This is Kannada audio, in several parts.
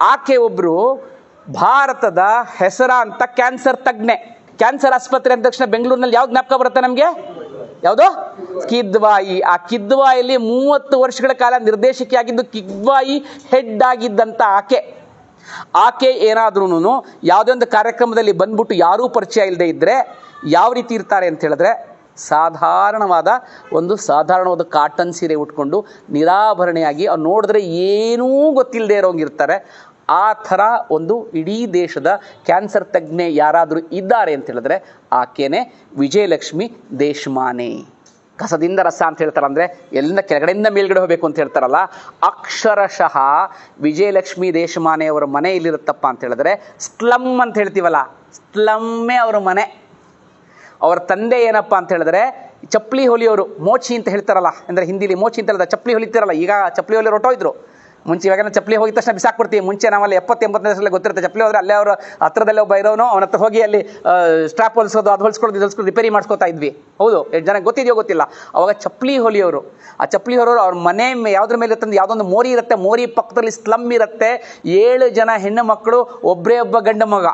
ಆಕೆ ಒಬ್ರು ಭಾರತದ ಹೆಸರಾಂತ ಕ್ಯಾನ್ಸರ್ ತಜ್ಞೆ. ಕ್ಯಾನ್ಸರ್ ಆಸ್ಪತ್ರೆ ಅಂದ ತಕ್ಷಣ ಬೆಂಗಳೂರಿನಲ್ಲಿ ಯಾವ್ದು ಜ್ಞಾಪಕ ಬರುತ್ತೆ ನಮಗೆ? ಯಾವುದು? ಕಿದ್ವಾಯಿ. ಆ ಕಿದ್ವಾಯಲ್ಲಿ ಮೂವತ್ತು ವರ್ಷಗಳ ಕಾಲ ನಿರ್ದೇಶಕಿಯಾಗಿದ್ದು ಕಿದ್ವಾಯಿ ಹೆಡ್ ಆಗಿದ್ದಂತ ಆಕೆ. ಆಕೆ ಏನಾದ್ರೂ ಯಾವುದೇ ಒಂದು ಕಾರ್ಯಕ್ರಮದಲ್ಲಿ ಬಂದ್ಬಿಟ್ಟು ಯಾರೂ ಪರಿಚಯ ಇಲ್ಲದೆ ಇದ್ದರೆ ಯಾವ ರೀತಿ ಇರ್ತಾರೆ ಅಂತ ಹೇಳಿದ್ರೆ ಸಾಧಾರಣವಾದ ಒಂದು ಸಾಧಾರಣವಾದ ಕಾಟನ್ ಸೀರೆ ಉಟ್ಕೊಂಡು ನಿರಾಭರಣೆಯಾಗಿ ಅವ್ರು ನೋಡಿದ್ರೆ ಏನೂ ಗೊತ್ತಿಲ್ಲದೆ ಇರೋಂಗಿರ್ತಾರೆ ಆ ಥರ ಒಂದು ಇಡೀ ದೇಶದ ಕ್ಯಾನ್ಸರ್ ತಜ್ಞೆ ಯಾರಾದರೂ ಇದ್ದಾರೆ ಅಂತ ಹೇಳಿದ್ರೆ ಆಕೆನೇ ವಿಜಯಲಕ್ಷ್ಮಿ ದೇಶಮಾನೆ. ಕಸದಿಂದ ರಸ ಅಂತ ಹೇಳ್ತಾರೆ ಅಂದರೆ ಎಲ್ಲಿಂದ ಕೆಳಗಡೆಯಿಂದ ಮೇಲ್ಗಡೆ ಹೋಗಬೇಕು ಅಂತ ಹೇಳ್ತಾರಲ್ಲ, ಅಕ್ಷರಶಃ ವಿಜಯಲಕ್ಷ್ಮಿ ದೇಶಮಾನೆ ಅವರ ಮನೆ ಎಲ್ಲಿರುತ್ತಪ್ಪ ಅಂತ ಹೇಳಿದ್ರೆ ಸ್ಲಮ್ ಅಂತ ಹೇಳ್ತೀವಲ್ಲ, ಸ್ಲಮ್ಮೇ ಅವರ ಮನೆ. ಅವರ ತಂದೆ ಏನಪ್ಪ ಅಂತ ಹೇಳಿದ್ರೆ ಚಪ್ಪಲಿ ಹೊಲಿಯೋರು, ಮೋಚಿ ಅಂತ ಹೇಳ್ತಾರಲ್ಲ, ಅಂದರೆ ಹಿಂದಿಲಿ ಮೋಚಿ ಅಂತ ಹೇಳಿದ್ರೆ ಚಪ್ಪಲಿ ಹೊಲಿತಾರಲ್ಲ, ಈಗ ಚಪ್ಪಲಿ ಹೊಲಿಯೋರು ಹೊರಟೋಯ್ದ್ರು. ಮುಂಚೆ ಇವಾಗ ಚಪ್ಪಲಿ ಹೋಗಿದ ತಕ್ಷಣ ಬಿಸಾಕ್ಬಿಡ್ತೀವಿ. ಮುಂಚೆ ನಾವಲ್ಲಿ ಎಪ್ಪತ್ತು ಎಂಬತ್ತನೇ ವರ್ಷದಲ್ಲಿ ಗೊತ್ತಿರುತ್ತೆ, ಚಪ್ಪಲಿ ಹೋದ್ರೆ ಅಲ್ಲೇ ಅವರು ಹತ್ರದಲ್ಲೇ ಒಬ್ಬ ಇರೋನು, ಅವನ ಹತ್ರ ಹೋಗಿ ಅಲ್ಲಿ ಸ್ಟ್ರಾಪ್ ಹೊಲಿಸೋದು, ಅದು ಹೊಲಿಸ್ಕೊಳ್ಳೋದು, ಇದು ಹೊಲಿಸ್ಕೊಳ್ಳೋದು, ರಿಪೇರಿ ಮಾಡ್ಕೊತಾ ಇದ್ವಿ. ಹೌದು, ಎಷ್ಟು ಜನ ಗೊತ್ತಿದೆಯೋ ಗೊತ್ತಿಲ್ಲ. ಅವಾಗ ಚಪ್ಪಲಿ ಹೊಲಿಯೋರು. ಆ ಚಪ್ಪಲಿ ಹೊಲಿಯೋರು ಅವ್ರ ಮನೆ ಯಾವ್ದ್ರ ಮೇಲೆ ಇರುತ್ತೆ ಯಾವುದೊಂದು ಮೋರಿ ಇರುತ್ತೆ, ಮೋರಿ ಪಕ್ಕದಲ್ಲಿ ಸ್ಲಮ್ ಇರುತ್ತೆ. ಏಳು ಜನ ಹೆಣ್ಣು ಮಕ್ಕಳು ಒಬ್ಬರೇ ಒಬ್ಬ ಗಂಡ ಮಗ.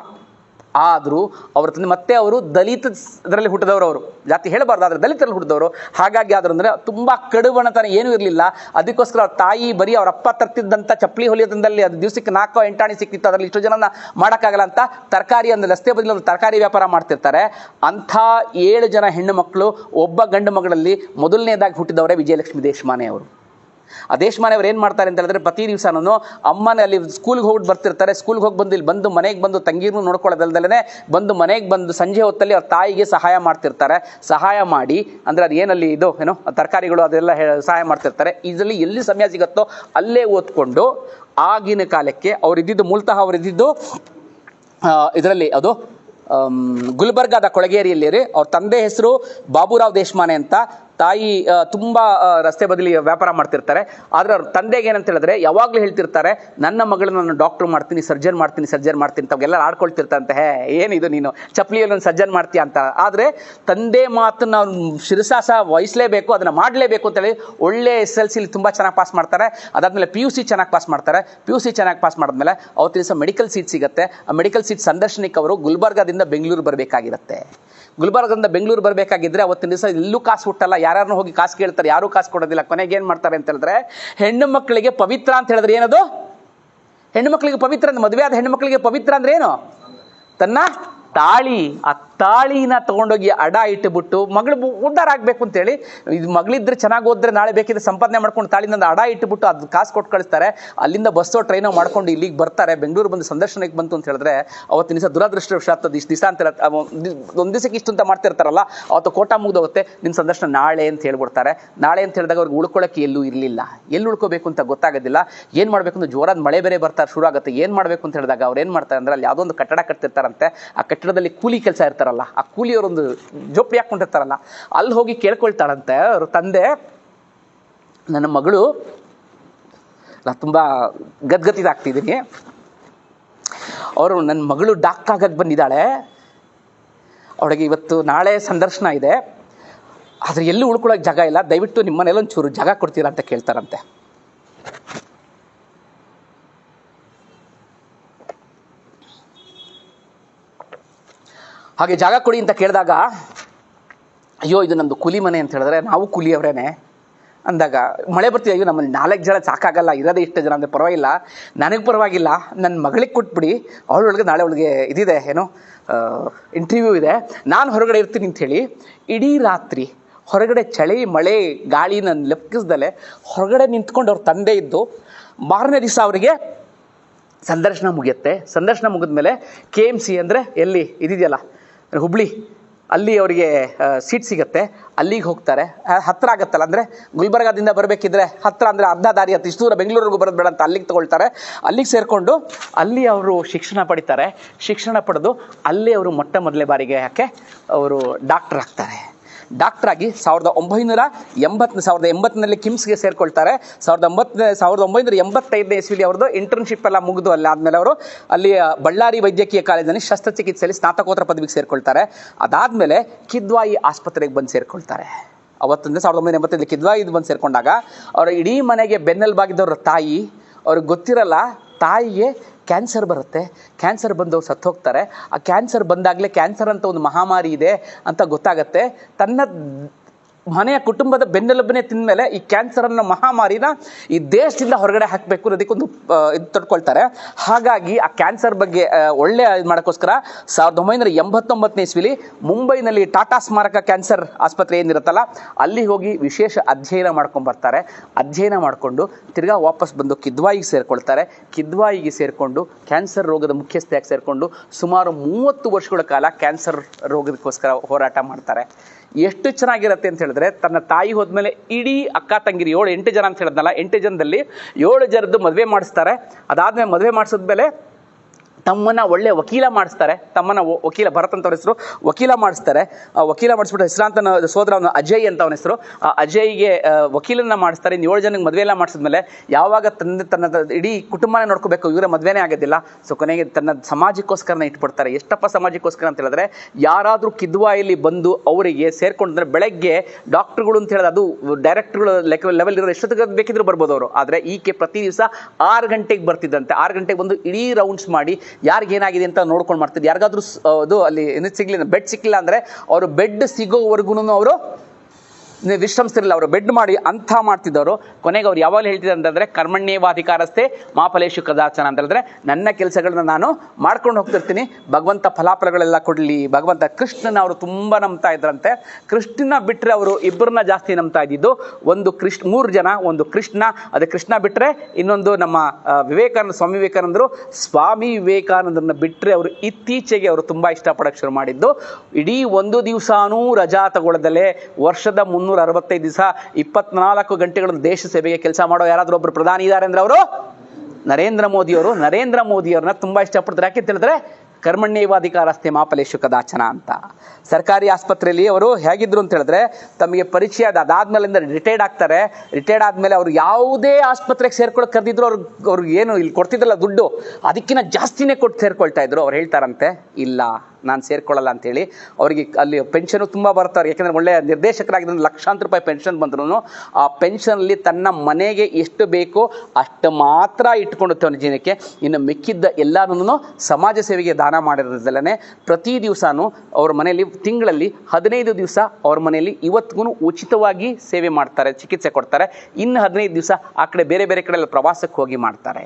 ಆದರೂ ಅವ್ರ ತಂದೆ ಮತ್ತೆ ಅವರು ದಲಿತ ಇದರಲ್ಲಿ ಹುಟ್ಟಿದವರು ಅವರು. ಜಾತಿ ಹೇಳಬಾರ್ದು, ಆದರೆ ದಲಿತರಲ್ಲಿ ಹುಟ್ಟಿದವರು. ಹಾಗಾಗಿ ಆದ್ರೆ ಅಂದರೆ ತುಂಬ ಕಡುಬಣತನ ಏನೂ ಇರಲಿಲ್ಲ. ಅದಕ್ಕೋಸ್ಕರ ಅವ್ರ ತಾಯಿ ಬರೀ ಅವ್ರ ಅಪ್ಪ ತರ್ತಿದ್ದಂಥ ಚಪ್ಪಲಿ ಹೊಲಿಯೋದ್ರಲ್ಲಿ ಅದು ದಿವಸಕ್ಕೆ ನಾಲ್ಕು ಎಂಟಾಣಿ ಸಿಕ್ತಿತ್ತು ಅದರಲ್ಲಿ ಇಷ್ಟು ಜನನ ಮಾಡೋಕ್ಕಾಗಲ್ಲ ಅಂತ ತರಕಾರಿ ಅಂದರೆ ರಸ್ತೆ ಬದಲು ತರಕಾರಿ ವ್ಯಾಪಾರ ಮಾಡ್ತಿರ್ತಾರೆ. ಅಂಥ ಏಳು ಜನ ಹೆಣ್ಣು ಮಕ್ಕಳು, ಒಬ್ಬ ಗಂಡು ಮಗಳಲ್ಲಿ ಮೊದಲನೇದಾಗಿ ಹುಟ್ಟಿದವರೇ ವಿಜಯಲಕ್ಷ್ಮಿ ದೇಶಮಾನೆ ಅವರು. ಆ ದೇಶ ಅವ್ರು ಏನು ಮಾಡ್ತಾರೆ ಅಂತ ಹೇಳಿದ್ರೆ ಪ್ರತಿ ದಿವಸನೂ ಅಮ್ಮನ ಅಲ್ಲಿ ಸ್ಕೂಲ್ಗೆ ಹೋಗಿ ಬರ್ತಿರ್ತಾರೆ ಸ್ಕೂಲ್ಗೆ ಹೋಗಿ ಬಂದು ಇಲ್ಲಿ ಬಂದು ಮನೆಗೆ ಬಂದು ತಂಗೀರ್ನು ನೋಡ್ಕೊಳ್ಳೋದಲ್ದಲೇ ಬಂದು ಮನೆಗೆ ಬಂದು ಸಂಜೆ ಹೊತ್ತಲ್ಲಿ ಅವ್ರ ತಾಯಿಗೆ ಸಹಾಯ ಮಾಡ್ತಿರ್ತಾರೆ. ಸಹಾಯ ಮಾಡಿ, ಅಂದರೆ ಅದು ಏನಲ್ಲಿ ಇದು, ಏನು ತರಕಾರಿಗಳು ಅದೆಲ್ಲ ಸಹಾಯ ಮಾಡ್ತಿರ್ತಾರೆ. ಇದರಲ್ಲಿ ಎಲ್ಲಿ ಸಮಯ ಸಿಗುತ್ತೋ ಅಲ್ಲೇ ಓದ್ಕೊಂಡು ಆಗಿನ ಕಾಲಕ್ಕೆ ಅವ್ರು ಇದ್ದಿದ್ದು ಮೂಲತಃ ಅವ್ರು ಇದ್ದಿದ್ದು ಇದರಲ್ಲಿ ಅದು ಗುಲ್ಬರ್ಗಾದ ಕೊಳಗೇರಿಯಲ್ಲಿ ರೀ ಅವ್ರ ತಂದೆ ಹೆಸರು ಬಾಬುರಾವ್ ದೇಶಮಾನೆ ಅಂತ. ತಾಯಿ ತುಂಬಾ ರಸ್ತೆ ಬದಲಿ ವ್ಯಾಪಾರ ಮಾಡ್ತಿರ್ತಾರೆ. ಆದ್ರೆ ಅವ್ರ ತಂದೆಗೆ ಏನಂತ ಹೇಳಿದ್ರೆ, ಯಾವಾಗಲೂ ಹೇಳ್ತಿರ್ತಾರೆ, ನನ್ನ ಮಗಳನ್ನ ನಾನು ಡಾಕ್ಟರ್ ಮಾಡ್ತೀನಿ ಸರ್ಜನ್ ಮಾಡ್ತೀನಿ ಸರ್ಜನ್ ಮಾಡ್ತೀನಿ ಅಂತ ಆಡ್ಕೊಳ್ತಿರ್ತಂತೆ ಹೇ, ಏನಿದು ನೀನು? ಚಪ್ಪಲಿಯಲ್ಲಿ ಒಂದು ಸರ್ಜನ್ ಮಾಡ್ತೀಯ ಅಂತ. ಆದ್ರೆ ತಂದೆ ಮಾತನ್ನ ಶಿರಸಾಸ ವಹಿಸಲೇಬೇಕು, ಅದನ್ನ ಮಾಡಲೇಬೇಕು ಅಂತೇಳಿ ಒಳ್ಳೆ ಎಸ್ ಎಲ್ ಸಿಲಿ ತುಂಬ ಚೆನ್ನಾಗಿ ಪಾಸ್ ಮಾಡ್ತಾರೆ. ಅದಾದ್ಮೇಲೆ ಪಿ ಯು ಸಿ ಚೆನ್ನಾಗಿ ಪಾಸ್ ಮಾಡ್ತಾರೆ. ಪಿ ಯು ಸಿ ಚೆನ್ನಾಗಿ ಪಾಸ್ ಮಾಡಿದ್ಮೇಲೆ ಅವತ್ತಿನ ದಿವಸ ಮೆಡಿಕಲ್ ಸೀಟ್ ಸಿಗುತ್ತೆ. ಆ ಮೆಡಿಕಲ್ ಸೀಟ್ ಸಂದರ್ಶನಕ್ಕೆ ಅವರು ಗುಲ್ಬರ್ಗಾದಿಂದ ಬೆಂಗಳೂರು ಬರಬೇಕಾಗಿರುತ್ತೆ. ಗುಲ್ಬರ್ಗದಿಂದ ಬೆಂಗಳೂರು ಬರಬೇಕಾಗಿದ್ರೆ ಅವತ್ತಿನ ದಿವಸ ಎಲ್ಲೂ ಕಾಸು ಹುಟ್ಟಲ್ಲ ಯಾರನ್ನು ಹೋಗಿ ಕಾಸು ಕೇಳ್ತಾರೆ, ಯಾರು ಕಾಸು ಕೊಡೋದಿಲ್ಲ, ಕೊನೆಗೆ ಏನು ಮಾಡ್ತಾರೆ ಅಂತ ಹೇಳಿದ್ರೆ, ಹೆಣ್ಣು ಮಕ್ಕಳಿಗೆ ಪವಿತ್ರ ಅಂತ ಹೇಳಿದ್ರೆ ಏನದು? ಹೆಣ್ಣು ಮಕ್ಕಳಿಗೆ ಪವಿತ್ರ ಮದುವೆ ಆದ ಹೆಣ್ಣು ಮಕ್ಕಳಿಗೆ ಪವಿತ್ರ ಅಂದ್ರೆ ಏನು? ತನ್ನ ತಾಳಿ, ಆ ತಾಳಿನ ತಗೊಂಡೋಗಿ ಅಡ ಇಟ್ಟುಬಿಟ್ಟು ಮಗಳು ಉದ್ದಾರ ಆಗಬೇಕು ಅಂತೇಳಿ, ಇದು ಮಗಳಿದ್ರೆ ಚೆನ್ನಾಗಿ ಹೋದ್ರೆ ನಾಳೆ ಬೇಕಿದ್ರೆ ಸಂಪಾದನೆ ಮಾಡ್ಕೊಂಡು ತಾಳಿನಿಂದ ಅಡ ಇಟ್ಟುಬಿಟ್ಟು ಅದು ಕಾಸು ಕೊಟ್ಟು ಕಳಿಸ್ತಾರೆ. ಅಲ್ಲಿಂದ ಬಸ್ಸೋ ಟ್ರೈನೋ ಮಾಡ್ಕೊಂಡು ಇಲ್ಲಿಗೆ ಬರ್ತಾರೆ. ಬೆಂಗಳೂರು ಬಂದು ಸಂದರ್ಶನಕ್ಕೆ ಬಂತು ಅಂತ ಹೇಳಿದ್ರೆ ಅವತ್ತಿನ ದಿವಸ ದುರದೃಷ್ಟವಶಾತ್ ಇಷ್ಟು ದಿವಸ ಅಂತ ಒಂದು ದಿವಸಕ್ಕೆ ಇಷ್ಟು ಅಂತ ಮಾಡ್ತಿರ್ತಾರಲ್ಲ, ಅವತ್ತು ಕೋಟ ಮುಗ್ದೋಗುತ್ತೆ ನಿಮ್ಮ ಸಂದರ್ಶನ ನಾಳೆ ಅಂತ ಹೇಳ್ಬಿಡ್ತಾರೆ. ನಾಳೆ ಅಂತ ಹೇಳಿದಾಗ ಅವ್ರಿಗೆ ಉಳ್ಕೊಳ್ಳೋಕೆ ಎಲ್ಲೂ ಇರಲಿಲ್ಲ. ಎಲ್ಲಿ ಉಳ್ಕೋಬೇಕು ಅಂತ ಗೊತ್ತಾಗೋದಿಲ್ಲ. ಏನು ಮಾಡಬೇಕು ಅಂತ ಜೋರಾದ ಮಳೆ ಬೇರೆ ಬರ್ತಾರೆ ಶುರು ಆಗುತ್ತೆ. ಏನು ಮಾಡಬೇಕು ಅಂತ ಹೇಳಿದಾಗ ಅವ್ರು ಏನು ಮಾಡ್ತಾರೆ ಅಂದ್ರೆ ಅಲ್ಲಿ ಯಾವುದೋ ಒಂದು ಕಟ್ಟಡ ಕಟ್ತಿರ್ತಾರಂತೆ. ಆ ಕಟ್ಟಡದಲ್ಲಿ ಕೂಲಿ ಕೆಲಸ ಇರ್ತಾರಲ್ಲ ಆ ಕೂಲಿಯವರೊಂದು ಜೋಪಡಿ ಹಾಕೊಂಡಿರ್ತಾರಲ್ಲ ಅಲ್ಲಿ ಹೋಗಿ ಕೇಳ್ಕೊಳ್ತಾಳಂತೆ ಅವ್ರ ತಂದೆ. ನನ್ನ ಮಗಳು, ನಾ ತುಂಬ ಗದ್ಗತಿದಾಗ್ತಿದ್ದೀನಿ ಅವರು ನನ್ನ ಮಗಳು ಡಾಕ್ ಆಗಕ್ಕೆ ಬಂದಿದ್ದಾಳೆ. ಅವಳಿಗೆ ಇವತ್ತು ನಾಳೆ ಸಂದರ್ಶನ ಇದೆ. ಆದರೆ ಎಲ್ಲೂ ಉಳ್ಕೊಳ್ಳೋಕೆ ಜಾಗ ಇಲ್ಲ. ದಯವಿಟ್ಟು ಚೂರು ಜಾಗ ಕೊಡ್ತೀರಾ ಅಂತ ಕೇಳ್ತಾರಂತೆ. ಹಾಗೆ ಜಾಗ ಕೊಡಿ ಅಂತ ಕೇಳಿದಾಗ, ಅಯ್ಯೋ, ಇದು ನಮ್ಮದು ಕೂಲಿ ಮನೆ ಅಂತ ಹೇಳಿದ್ರೆ ನಾವು ಕೂಲಿಯವರೇನೆ ಅಂದಾಗ, ಮಳೆ ಬರ್ತೀವಿ ಅಯ್ಯೋ, ನಮ್ಮಲ್ಲಿ ನಾಲ್ಕು ಜನ ಸಾಕಾಗಲ್ಲ, ಇರೋದೇ ಇಷ್ಟು ಜನ ಅಂದರೆ ಪರವಾಗಿಲ್ಲ. ನನಗೆ ಪರವಾಗಿಲ್ಲ, ನನ್ನ ಮಗಳಿಗೆ ಕೊಟ್ಬಿಡಿ ಅವಳೊಳಗೆ ನಾಳೆ ಅವಳಿಗೆ ಇದಿದೆ, ಏನು ಇಂಟರ್ವ್ಯೂ ಇದೆ. ನಾನು ಹೊರಗಡೆ ಇರ್ತೀನಿ ಅಂಥೇಳಿ ಇಡೀ ರಾತ್ರಿ ಹೊರಗಡೆ ಚಳಿ, ಮಳೆ, ಗಾಳಿ ನನ್ನ ಲೆಕ್ಕಿಸ್ದಲೆ ಹೊರಗಡೆ ನಿಂತ್ಕೊಂಡು ಅವ್ರ ತಂದೆ ಇದ್ದು, ಮಾರನೇ ದಿವಸ ಅವರಿಗೆ ಸಂದರ್ಶನ ಮುಗಿಯುತ್ತೆ. ಸಂದರ್ಶನ ಮುಗಿದ್ಮೇಲೆ ಕೆ ಎಂ ಸಿ ಅಂದರೆ ಎಲ್ಲಿ? ಇದಿದೆಯಲ್ಲ? ಹುಬ್ಳಿ, ಅಲ್ಲಿ ಅವರಿಗೆ ಸೀಟ್ ಸಿಗುತ್ತೆ. ಅಲ್ಲಿಗೆ ಹೋಗ್ತಾರೆ. ಹತ್ತಿರ ಆಗುತ್ತಲ್ಲ, ಅಂದರೆ ಗುಲ್ಬರ್ಗಾದಿಂದ ಬರಬೇಕಿದ್ರೆ ಹತ್ತಿರ ಅಂದರೆ ಅರ್ಧ ದಾರಿ ಹತ್ತು, ಇಷ್ಟು ದೂರ ಬೆಂಗಳೂರಿಗೂ ಬರೋದು ಬೇಡ ಅಂತ ಅಲ್ಲಿಗೆ ತಗೊಳ್ತಾರೆ. ಅಲ್ಲಿಗೆ ಸೇರಿಕೊಂಡು ಅಲ್ಲಿ ಅವರು ಶಿಕ್ಷಣ ಪಡಿತಾರೆ. ಶಿಕ್ಷಣ ಪಡೆದು ಅಲ್ಲಿ ಅವರು ಮೊಟ್ಟ ಮೊದಲೇ ಬಾರಿಗೆ ಯಾಕೆ, ಅವರು ಡಾಕ್ಟರ್ ಆಗ್ತಾರೆ. ಡಾಕ್ಟರ್ ಆಗಿ ಸಾವಿರದ ಒಂಬೈನೂರ ಎಂಬತ್ತು ಸಾವಿರದ ಎಂಬತ್ತನಲ್ಲಿ ಕಿಮ್ಸ್ಗೆ ಸೇರ್ಕೊಳ್ತಾರೆ. ಸಾವಿರದ ಒಂಬತ್ತನೇ ಸಾವಿರದ ಒಂಬೈನೂರ ಎಂಬತ್ತೈದನೇ ಇಸ್ವಿಲಿ ಅವ್ರದ್ದು ಇಂಟರ್ನ್ಶಿಪ್ ಎಲ್ಲ ಮುಗಿದು ಅಲ್ಲಿ ಆದಮೇಲೆ ಅವರು ಅಲ್ಲಿ ಬಳ್ಳಾರಿ ವೈದ್ಯಕೀಯ ಕಾಲೇಜಲ್ಲಿ ಶಸ್ತ್ರಚಿಕಿತ್ಸೆಯಲ್ಲಿ ಸ್ನಾತಕೋತ್ತರ ಪದವಿಗೆ ಸೇರ್ಕೊಳ್ತಾರೆ. ಅದಾದಮೇಲೆ ಕಿದ್ವಾಯಿ ಆಸ್ಪತ್ರೆಗೆ ಬಂದು ಸೇರ್ಕೊಳ್ತಾರೆ. ಅವತ್ತಿಂದ ಸಾವಿರದ ಒಂಬೈನೂರ ಎಂಬತ್ತೈದು ಕಿದ್ವಾಯಿ ಇದು ಬಂದು ಸೇರಿಕೊಂಡಾಗ, ಅವರ ಇಡೀ ಮನೆಗೆ ಬೆನ್ನೆಲುಬಾಗಿದ್ದವ್ರ ತಾಯಿ, ಅವ್ರಿಗೆ ಗೊತ್ತಿರಲ್ಲ ತಾಯಿಗೆ ಕ್ಯಾನ್ಸರ್ ಬರುತ್ತೆ, ಕ್ಯಾನ್ಸರ್ ಬಂದು ಅವ್ರು ಸತ್ತು ಹೋಗ್ತಾರೆ ಆ ಕ್ಯಾನ್ಸರ್ ಬಂದಾಗಲೇ ಕ್ಯಾನ್ಸರ್ ಅಂತ ಒಂದು ಮಹಾಮಾರಿ ಇದೆ ಅಂತ ಗೊತ್ತಾಗತ್ತೆ. ತನ್ನ ಮನೆಯ ಕುಟುಂಬದ ಬೆನ್ನೆಲುಬನೇ ತಿಂದಮೇಲೆ ಈ ಕ್ಯಾನ್ಸರ್ ಅನ್ನೋ ಮಹಾಮಾರಿನ ಈ ದೇಶದಿಂದ ಹೊರಗಡೆ ಹಾಕಬೇಕು ಅನ್ನೋದಕ್ಕೊಂದು ಇದು ತೊಡ್ಕೊಳ್ತಾರೆ. ಹಾಗಾಗಿ ಆ ಕ್ಯಾನ್ಸರ್ ಬಗ್ಗೆ ಒಳ್ಳೆ ಇದು ಮಾಡೋಕ್ಕೋಸ್ಕರ ಸಾವಿರದ ಒಂಬೈನೂರ ಎಂಬತ್ತೊಂಬತ್ತನೇ ಇಸ್ವಿಲಿ ಮುಂಬೈನಲ್ಲಿ ಟಾಟಾ ಸ್ಮಾರಕ ಕ್ಯಾನ್ಸರ್ ಆಸ್ಪತ್ರೆ ಏನಿರುತ್ತಲ್ಲ, ಅಲ್ಲಿ ಹೋಗಿ ವಿಶೇಷ ಅಧ್ಯಯನ ಮಾಡ್ಕೊಂಡು ಬರ್ತಾರೆ. ಅಧ್ಯಯನ ಮಾಡಿಕೊಂಡು ತಿರ್ಗಾ ವಾಪಸ್ ಬಂದು ಕಿದ್ವಾಯಿಗೆ ಸೇರಿಕೊಳ್ತಾರೆ. ಕಿದ್ವಾಯಿಗೆ ಸೇರಿಕೊಂಡು ಕ್ಯಾನ್ಸರ್ ರೋಗದ ಮುಖ್ಯಸ್ಥೆಯಾಗಿ ಸೇರಿಕೊಂಡು ಸುಮಾರು ಮೂವತ್ತು ವರ್ಷಗಳ ಕಾಲ ಕ್ಯಾನ್ಸರ್ ರೋಗಕ್ಕೋಸ್ಕರ ಹೋರಾಟ ಮಾಡ್ತಾರೆ. ಎಷ್ಟು ಚೆನ್ನಾಗಿರುತ್ತೆ ಅಂತ ಹೇಳಿದ್ರೆ, ತನ್ನ ತಾಯಿ ಹೋದ್ಮೇಲೆ ಇಡೀ ಅಕ್ಕ ತಂಗಿರಿ, ಏಳು ಎಂಟು ಜನ ಅಂತ ಹೇಳಿದ್ನಲ್ಲ, ಎಂಟು ಜನದಲ್ಲಿ ಏಳು ಜನದ್ದು ಮದುವೆ ಮಾಡಿಸ್ತಾರೆ. ಅದಾದ್ಮೇಲೆ ಮದುವೆ ಮಾಡಿಸಿದ್ಮೇಲೆ ತಮ್ಮನ್ನ ಒಳ್ಳೆ ವಕೀಲ ಮಾಡಿಸ್ತಾರೆ. ತಮ್ಮನ್ನ ವಕೀಲ, ಭರತ್ ಅಂತ ಹೆಸರು, ವಕೀಲ ಮಾಡಿಸ್ತಾರೆ. ಆ ವಕೀಲ ಮಾಡಿಸ್ಬಿಟ್ಟು ಹೆಸರಾಂತ ಸೋದರ ಅವನು ಅಜಯ್ ಅಂತ ಅವನ ಹೆಸರು. ಆ ಅಜಯ್ಗೆ ವಕೀಲನ್ನ ಮಾಡಿಸ್ತಾರೆ. ಇನ್ನು ಏಳು ಜನಕ್ಕೆ ಮದುವೆ ಎಲ್ಲ ಮಾಡಿಸಿದ್ಮೇಲೆ ಯಾವಾಗ ತನ್ನ ತನ್ನ ಇಡೀ ಕುಟುಂಬನೇ ನೋಡ್ಕೋಬೇಕು, ಇವರ ಮದುವೆನೇ ಆಗೋದಿಲ್ಲ ಸೊ ಕೊನೆಗೆ ತನ್ನ ಸಮಾಜಕ್ಕೋಸ್ಕರನ ಇಟ್ಬಿಡ್ತಾರೆ. ಎಷ್ಟಪ್ಪ ಸಮಾಜಕ್ಕೋಸ್ಕರ ಅಂತ ಹೇಳಿದ್ರೆ, ಯಾರಾದರೂ ಕಿದ್ವಾಯಲ್ಲಿ ಬಂದು ಅವರಿಗೆ ಸೇರ್ಕೊಂಡ್ರೆ ಬೆಳಗ್ಗೆ ಡಾಕ್ಟ್ರುಗಳು ಅಂತ ಹೇಳಿದ್ರೆ ಅದು ಡೈರೆಕ್ಟ್ರುಗಳು ಲೆಕ್ಕ ಲೆವೆಲ್ ಇರೋ ಎಷ್ಟೊತ್ತಿಗೆ ಬೇಕಿದ್ರು ಬರ್ಬೋದು ಅವರು. ಆದರೆ ಈಕೆ ಪ್ರತಿ ದಿವಸ ಆರು ಗಂಟೆಗೆ ಬರ್ತಿದ್ದಂತೆ. ಆರು ಗಂಟೆಗೆ ಬಂದು ಇಡೀ ರೌಂಡ್ಸ್ ಮಾಡಿ ಯಾರಿಗೆ ಏನಾಗಿದೆ ಅಂತ ನೋಡ್ಕೊಂಡು ಮಾಡ್ತಿದ್ದೆ. ಯಾರಿಗಾದ್ರೂ ಅದು ಅಲ್ಲಿ ಏನು ಸಿಗ್ಲಿಲ್ಲ, ಬೆಡ್ ಸಿಕ್ಕಿಲ್ಲ ಅಂದರೆ ಅವರು ಬೆಡ್ ಸಿಗೋವರೆಗೂ ಅವರು ವಿಶ್ರಮಿಸ್ತಿರಲಿಲ್ಲ ಅವರು ಬೆಡ್ ಮಾಡಿ ಅಂಥ ಮಾಡ್ತಿದ್ದವರು. ಕೊನೆಗೆ ಅವ್ರು ಯಾವಾಗಲೂ ಹೇಳ್ತಿದ್ದಾರೆ ಅಂತಂದರೆ, ಕರ್ಮಣ್ಯೇವಾಧಿಕಾರಸ್ಥೆ ಮಾಫಲೇಶು ಕದಾಚನ ಅಂತ ಹೇಳಿದ್ರೆ, ನನ್ನ ಕೆಲಸಗಳನ್ನ ನಾನು ಮಾಡ್ಕೊಂಡು ಹೋಗ್ತಿರ್ತೀನಿ. ಭಗವಂತ ಫಲಾಫಲಗಳೆಲ್ಲ ಕೊಡಲಿ. ಭಗವಂತ ಕೃಷ್ಣನ ಅವರು ತುಂಬ ನಂಬ್ತಾ ಇದ್ರಂತೆ. ಕೃಷ್ಣನ ಬಿಟ್ಟರೆ ಅವರು ಇಬ್ಬರನ್ನ ಜಾಸ್ತಿ ನಂಬ್ತಾ ಇದ್ದಿದ್ದು, ಒಂದು ಕೃಷ್ಣ ಮೂರು ಜನ, ಒಂದು ಕೃಷ್ಣ. ಅದೇ ಕೃಷ್ಣ ಬಿಟ್ಟರೆ ಇನ್ನೊಂದು ನಮ್ಮ ವಿವೇಕಾನಂದ, ಸ್ವಾಮಿ ವಿವೇಕಾನಂದರು. ಸ್ವಾಮಿ ವಿವೇಕಾನಂದರನ್ನ ಬಿಟ್ಟರೆ ಅವರು ಇತ್ತೀಚೆಗೆ ಅವರು ತುಂಬ ಇಷ್ಟಪಡೋಕ್ಕೆ ಶುರು ಮಾಡಿದ್ದು. ಇಡೀ ಒಂದು ದಿವಸನೂ ರಜಾ ತಗೊಳ್ಳದಲ್ಲೇ ವರ್ಷದ ಮುನ್ನೂರ ಅರವತ್ತೈದು ದಿವಸ ಇಪ್ಪತ್ನಾಲ್ಕು ಗಂಟೆಗಳನ್ನು ದೇಶ ಸೇವೆಗೆ ಕೆಲಸ ಮಾಡೋ ಯಾರಾದರೂ ಒಬ್ಬರು ಪ್ರಧಾನಿ ಇದ್ದಾರೆ ಅಂದ್ರೆ ಅವರು ನರೇಂದ್ರ ಮೋದಿಯವರು. ನರೇಂದ್ರ ಮೋದಿಯವ್ರನ್ನ ತುಂಬ ಇಷ್ಟಪಡ್ತಾರೆ. ಯಾಕೆ ಹೇಳಿದ್ರೆ ಕರ್ಮಣ್ಯವಾಧಿಕಾರಸ್ಥೆ ಮಾಪಲೇಶು ಕದಾಚನ ಅಂತ. ಸರ್ಕಾರಿ ಆಸ್ಪತ್ರೆಯಲ್ಲಿ ಅವರು ಹೇಗಿದ್ರು ಅಂತ ಹೇಳಿದ್ರೆ ತಮಗೆ ಪರಿಚಯ ಅದ ಅದಾದ್ಮೇಲಿಂದ ರಿಟೈರ್ಡ್ ಆಗ್ತಾರೆ. ರಿಟೈರ್ಡ್ ಆದ್ಮೇಲೆ ಅವರು ಯಾವುದೇ ಆಸ್ಪತ್ರೆಗೆ ಸೇರ್ಕೊಳ್ಳೋಕೆ ಕರೆದಿದ್ರು ಅವ್ರು ಅವ್ರಿಗೆ ಏನು ಇಲ್ಲಿ ಕೊಡ್ತಿದ್ರಲ್ಲ ದುಡ್ಡು ಅದಕ್ಕಿಂತ ಜಾಸ್ತಿನೇ ಕೊಟ್ಟು ಸೇರ್ಕೊಳ್ತಾ ಇದ್ರು. ಅವ್ರು ಹೇಳ್ತಾರಂತೆ, ಇಲ್ಲ. ನಾನು ಸೇರ್ಕೊಳ್ಳಲ್ಲ ಅಂತೇಳಿ ಅವರಿಗೆ ಅಲ್ಲಿ ಪೆನ್ಷನು ತುಂಬ ಬರ್ತಾರೆ. ಯಾಕೆಂದ್ರೆ ಒಳ್ಳೆಯ ನಿರ್ದೇಶಕರಾಗಿದ್ದ ಲಕ್ಷಾಂತರ ರೂಪಾಯಿ ಪೆನ್ಷನ್ ಬಂದ್ರೂ ಆ ಪೆನ್ಷನಲ್ಲಿ ತನ್ನ ಮನೆಗೆ ಎಷ್ಟು ಬೇಕೋ ಅಷ್ಟು ಮಾತ್ರ ಇಟ್ಕೊಂಡು ತನ್ನ ಜೀವನಕ್ಕೆ. ಇನ್ನು ಮಿಕ್ಕಿದ್ದ ಎಲ್ಲಾನು ಸಮಾಜ ಸೇವೆಗೆ ದಾನ ಮಾಡಿರೋದಲ್ಲೇ ಪ್ರತಿ ದಿವಸನೂ ಅವ್ರ ಮನೆಯಲ್ಲಿ ತಿಂಗಳಲ್ಲಿ ಹದಿನೈದು ದಿವಸ ಅವ್ರ ಮನೆಯಲ್ಲಿ ಇವತ್ತಿಗೂ ಉಚಿತವಾಗಿ ಸೇವೆ ಮಾಡ್ತಾರೆ, ಚಿಕಿತ್ಸೆ ಕೊಡ್ತಾರೆ. ಇನ್ನು ಹದಿನೈದು ದಿವಸ ಆ ಕಡೆ ಬೇರೆ ಬೇರೆ ಕಡೆ ಪ್ರವಾಸಕ್ಕೆ ಹೋಗಿ ಮಾಡ್ತಾರೆ.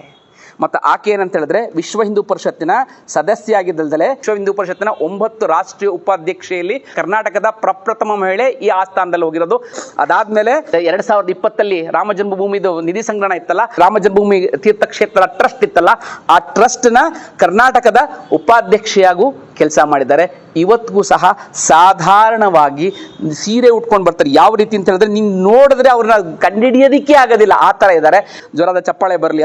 ಮತ್ತು ಆಕೆ ಏನಂತ ಹೇಳಿದ್ರೆ ವಿಶ್ವ ಹಿಂದೂ ಪರಿಷತ್ತಿನ ಸದಸ್ಯ ಆಗಿದ್ದಲ್ದಲೆ ವಿಶ್ವ ಹಿಂದೂ ಪರಿಷತ್ತಿನ ಒಂಬತ್ತು ರಾಷ್ಟ್ರೀಯ ಉಪಾಧ್ಯಕ್ಷೆಯಲ್ಲಿ ಕರ್ನಾಟಕದ ಪ್ರಪ್ರಥಮ ಮಹಿಳೆ ಈ ಆಸ್ಥಾನದಲ್ಲಿ ಹೋಗಿರೋದು. ಅದಾದ್ಮೇಲೆ ಎರಡ್ ಸಾವಿರದ ಇಪ್ಪತ್ತಲ್ಲಿ ರಾಮ ಜನ್ಮಭೂಮಿದು ನಿಧಿ ಸಂಗ್ರಹಣ ಇತ್ತಲ್ಲ, ರಾಮ ಜನ್ಮಭೂಮಿ ತೀರ್ಥಕ್ಷೇತ್ರ ಟ್ರಸ್ಟ್ ಇತ್ತಲ್ಲ, ಆ ಟ್ರಸ್ಟ್ನ ಕರ್ನಾಟಕದ ಉಪಾಧ್ಯಕ್ಷೆಯಾಗೂ ಕೆಲಸ ಮಾಡಿದ್ದಾರೆ. ಇವತ್ತಿಗೂ ಸಹ ಸಾಧಾರಣವಾಗಿ ಸೀರೆ ಉಟ್ಕೊಂಡು ಬರ್ತಾರೆ. ಯಾವ ರೀತಿ ಅಂತ ಹೇಳಿದ್ರೆ ನೀವು ನೋಡಿದ್ರೆ ಅವ್ರನ್ನ ಕಂಡಿಡಿಯೋದಿಕ್ಕೆ ಆಗೋದಿಲ್ಲ. ಆ ಥರ ಇದ್ದಾರೆ. ಜ್ವರದ ಚಪ್ಪಾಳೆ ಬರಲಿ